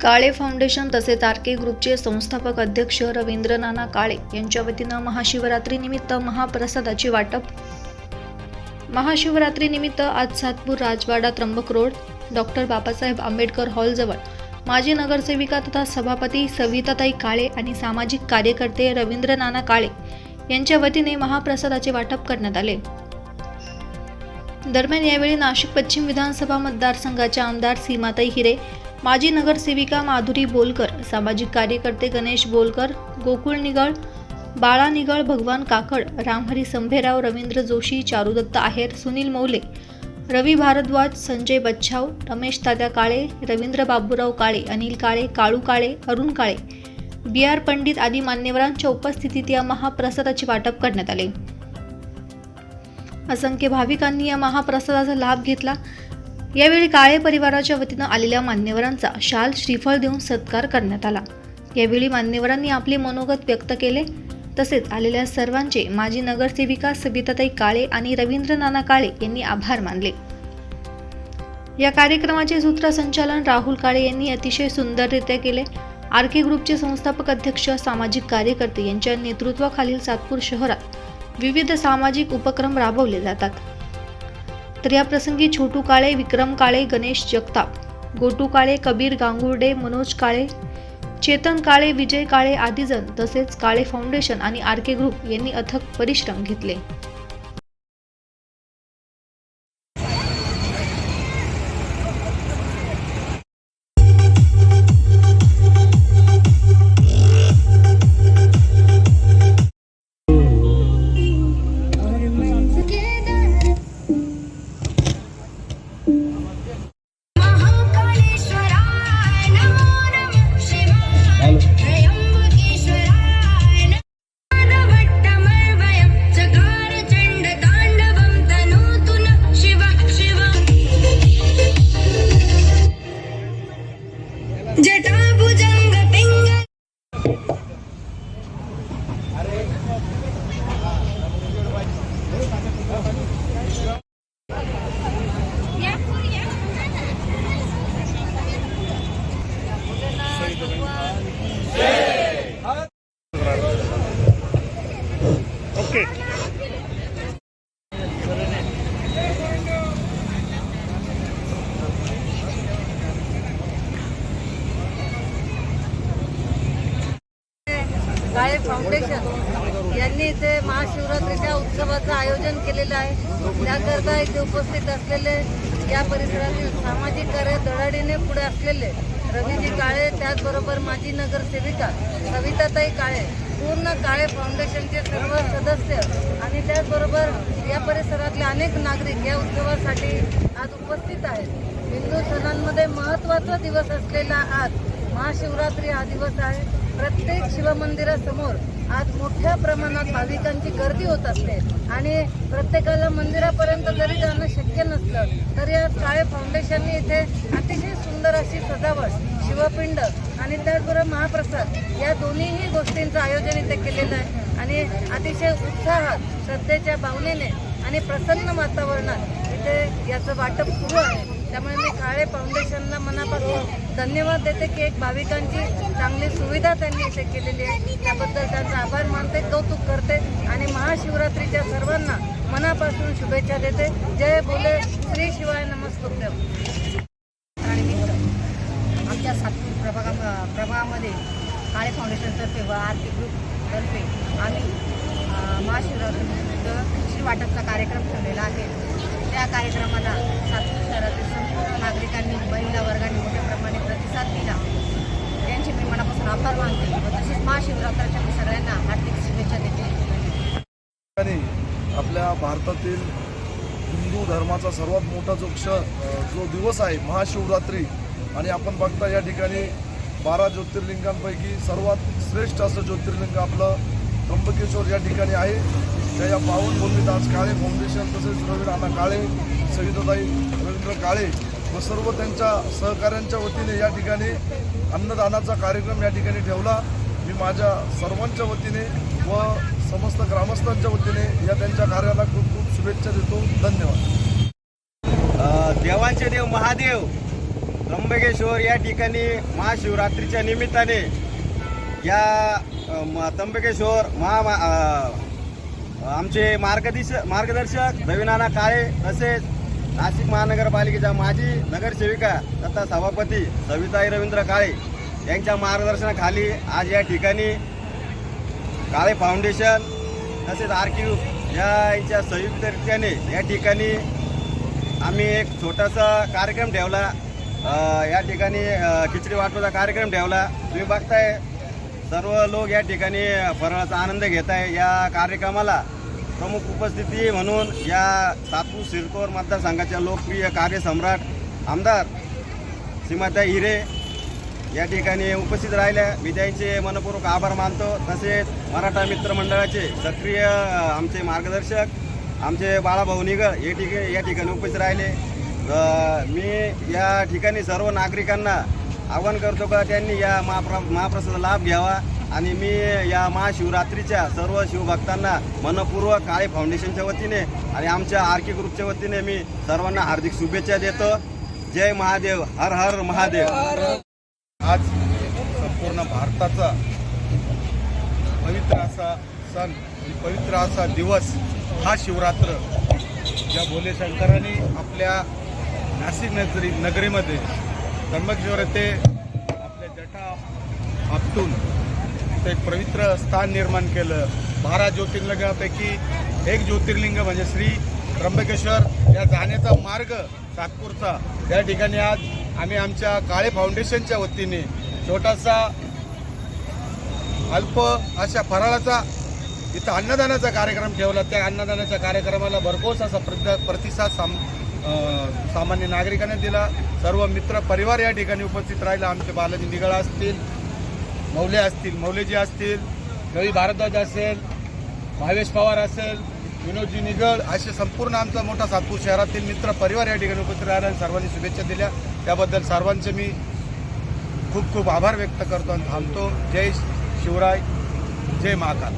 काळे foundation तसेच R के ग्रुपचे संस्थापक अध्यक्ष रवींद्र नाना काळे यांच्या वतीनं महाशिवरात्रीनिमित्त महाप्रसादाचे वाटप. महाशिवरात्रीनिमित्त आज सातपूर राजवाडा त्र्यंबक रोड डॉक्टर बाबासाहेब आंबेडकर हॉलजवळ माजी नगरसेविका तथा सभापती सविताताई काळे आणि सामाजिक कार्यकर्ते रवींद्र नाना काळे यांच्या वतीने महाप्रसादाचे वाटप करण्यात आले. दरम्यान यावेळी नाशिक पश्चिम विधानसभा मतदारसंघाच्या आमदार सीमाताई हिरे माजी नगरसेविका माधुरी बोलकर सामाजिक कार्यकर्ते गणेश बोलकर गोकुळ निगळ बाळा निगळ भगवान काकड रामहरी संभेराव रवींद्र जोशी चारुदत्त आहेर सुनील मौले रवी भारद्वाज संजय बच्छाव रमेश तात्या काळे रवींद्र बाबूराव काळे अनिल काळे काळू काळे अरुण काळे. बी. आर. पंडित आदी मान्यवरांच्या उपस्थितीत या महाप्रसादाचे वाटप करण्यात आले. असंख्य भाविकांनी या महाप्रसादाचा लाभ घेतला. यावेळी काळे परिवाराच्या वतीनं आलेल्या मान्यवरांचा शाल श्रीफळ देऊन सत्कार करण्यात आला. यावेळी मान्यवरांनी आपले मनोगत व्यक्त केले. तसेच आलेल्या सर्वांचे माजी नगरसेविका सबिताताई काळे आणि रवींद्र नाना काळे यांनी आभार मानले. या कार्यक्रमाचे सूत्रसंचालन राहुल काळे यांनी अतिशय सुंदररित्या केले. आर के ग्रुपचे संस्थापक अध्यक्ष सामाजिक कार्यकर्ते यांच्या नेतृत्वाखालील सातपूर शहरात विविध सामाजिक उपक्रम राबवले जातात. तर या प्रसंगी छोटू काळे विक्रम काळे गणेश जगताप गोटू काळे कबीर गांगुर्डे मनोज काळे चेतन काळे विजय काळे आदिजन तसेच काळे फाउंडेशन आणि आर के ग्रुप यांनी अथक परिश्रम घेतले. काळे फाउंडेशन यांनी इथे महाशिवरात्रीच्या उत्सवाचं आयोजन केलेलं आहे. त्याकरता इथे उपस्थित असलेले या परिसरातील सामाजिक कार्य धडाडीने पुढे असलेले रवीजी काळे त्याचबरोबर माजी नगरसेविका सविताताई काळे पूर्ण काळे फाउंडेशनचे सर्व सदस्य आणि त्याचबरोबर या परिसरातले अनेक नागरिक या उत्सवासाठी आज उपस्थित आहेत. हिंदू सणांमध्ये महत्त्वाचा दिवस असलेला आज महाशिवरात्री हा दिवस आहे. प्रत्येक शिवमंदिरासमोर आज मोठ्या प्रमाणात भाविकांची गर्दी होत असते. आणि प्रत्येकाला मंदिरापर्यंत जरी जाणं शक्य नसलं तरी आज काळे फाउंडेशनने इथे अतिशय सुंदर अशी सजावट शिवपिंड आणि त्याचबरोबर महाप्रसाद या दोन्हीही गोष्टींचं आयोजन इथे केलेलं आहे. आणि अतिशय उत्साहात श्रद्धेच्या भावनेने आणि प्रसन्न वातावरणात इथे याचं वाटप सुरू आहे. त्यामुळे मी काळे फाउंडेशनला मनापासून धन्यवाद देते की एक भाविकांची चांगली सुविधा त्यांनी इथे केलेली आहे. त्याबद्दल त्यांचा आभार मानते कौतुक करते आणि महाशिवरात्रीच्या सर्वांना मनापासून शुभेच्छा देते. जय बोले श्री शिवाय नमस्तुभ्यम. आणि आमच्या सातपूर प्रभागा प्रभागामध्ये काळे फाउंडेशनतर्फे व आर्थिक ग्रुपतर्फे आम्ही महाशिवरात्री महाशिवरात्रीनिमित्त वाटपचा कार्यक्रम ठेवलेला आहे. त्या कार्यक्रमाला सातपूर शहरातील संपूर्ण नागरिकांनी महिला वर्गाने मोठ्या प्रमाणे प्रतिसाद दिला. त्यांचे मी मनापासून आभार मानते व तसेच महाशिवरात्राच्या मी सगळ्यांना हार्दिक शुभेच्छा देते. ठिकाणी आपल्या भारतातील हिंदू धर्माचा सर्वात मोठा जो क्ष जो दिवस आहे महाशिवरात्री आणि आपण बघता या ठिकाणी बारा ज्योतिर्लिंगांपैकी सर्वात श्रेष्ठ असं ज्योतिर्लिंग आपलं त्र्यंबकेश्वर या ठिकाणी आहे. त्या या पावन भूमीत काळे फाउंडेशन तसेच रवी काळे सविताताई रवींद्र काळे व सर्व त्यांच्या सहकाऱ्यांच्या वतीने या ठिकाणी अन्नदानाचा कार्यक्रम या ठिकाणी ठेवला. मी माझ्या सर्वांच्या वतीने व समस्त ग्रामस्थांच्या वतीने या त्यांच्या कार्याला खूप खूप शुभेच्छा देतो. धन्यवाद. देवांचे देव महादेव त्र्यंबकेश्वर या ठिकाणी महाशिवरात्रीच्या निमित्ताने या त्र्यंबकेश्वर महा आमचे मार्गदिश मार्गदर्शक रवीनाना काळे तसेच नाशिक महानगरपालिकेच्या माजी नगरसेविका तथा सभापती सविताई रवींद्र काळे यांच्या मार्गदर्शनाखाली आज या ठिकाणी काळे फाउंडेशन तसेच आर्किव या यांच्या संयुक्तरित्याने या ठिकाणी आम्ही एक छोटासा कार्यक्रम ठेवला. या ठिकाणी खिचडी वाटपाचा कार्यक्रम ठेवला. तुम्ही बघताय सर्व लोक या ठिकाणी फराळाचा आनंद घेत आहे. या कार्यक्रमाला प्रमुख उपस्थिती म्हणून या सातपूर सिरकोर मतदारसंघाच्या लोकप्रिय कार्यसम्राट आमदार सीमाताई हिरे या ठिकाणी उपस्थित राहिल्या. मी त्यांचे मनपूर्वक आभार मानतो. तसेच मराठा मित्रमंडळाचे सक्रिय आमचे मार्गदर्शक आमचे बाळाभाऊ निगळ हे ठिकाणी या ठिकाणी उपस्थित राहिले. मी या ठिकाणी सर्व नागरिकांना आवाहन करतो का त्यांनी या महाप्र महाप्रसादाचा लाभ घ्यावा. आणि मी या महाशिवरात्रीच्या सर्व शिवभक्तांना मनपूर्वक काळे फाउंडेशनच्या वतीने आणि आमच्या आरके ग्रुपच्या वतीने मी सर्वांना हार्दिक शुभेच्छा देतो. जय महादेव हर हर महादेव. आज संपूर्ण भारताचा पवित्र असा सण पवित्र असा दिवस हा शिवरात्र. ज्या भोले शंकरांनी आपल्या नाशिक नगरी नगरीमध्ये त्र्यंबकेश्वर येथे आपल्या जटा आपटून ते एक पवित्र स्थान निर्माण केलं. बारा ज्योतिर्लिंगापैकी एक ज्योतिर्लिंग म्हणजे श्री त्र्यंबकेश्वर. या जाण्याचा मार्ग सातपूरचा. या ठिकाणी आज आम्ही आमच्या काळे फाउंडेशनच्या वतीने छोटासा अल्प अशा फराळाचा इथं अन्नदानाचा कार्यक्रम ठेवला. त्या अन्नदानाच्या कार्यक्रमाला भरघोस असा प्रति प्रतिसाद साम सामान्य नागरिकांनी दिला. सर्व मित्र परिवार या ठिकाणी उपस्थित राहिला. आमचे बालाजी निगळा असतील मौले असतील मौलेजी असतील रवी भारद्वाज असेल भावेश पवार असेल विनोदजी निगळ असे संपूर्ण आमचा मोठा सातपूर शहरातील मित्र परिवार या ठिकाणी उपस्थित राहिला आणि सर्वांनी शुभेच्छा दिल्या. त्याबद्दल सर्वांचे मी खूप खूप आभार व्यक्त करतो आणि थांबतो. जय शिवराय जय महाकाल.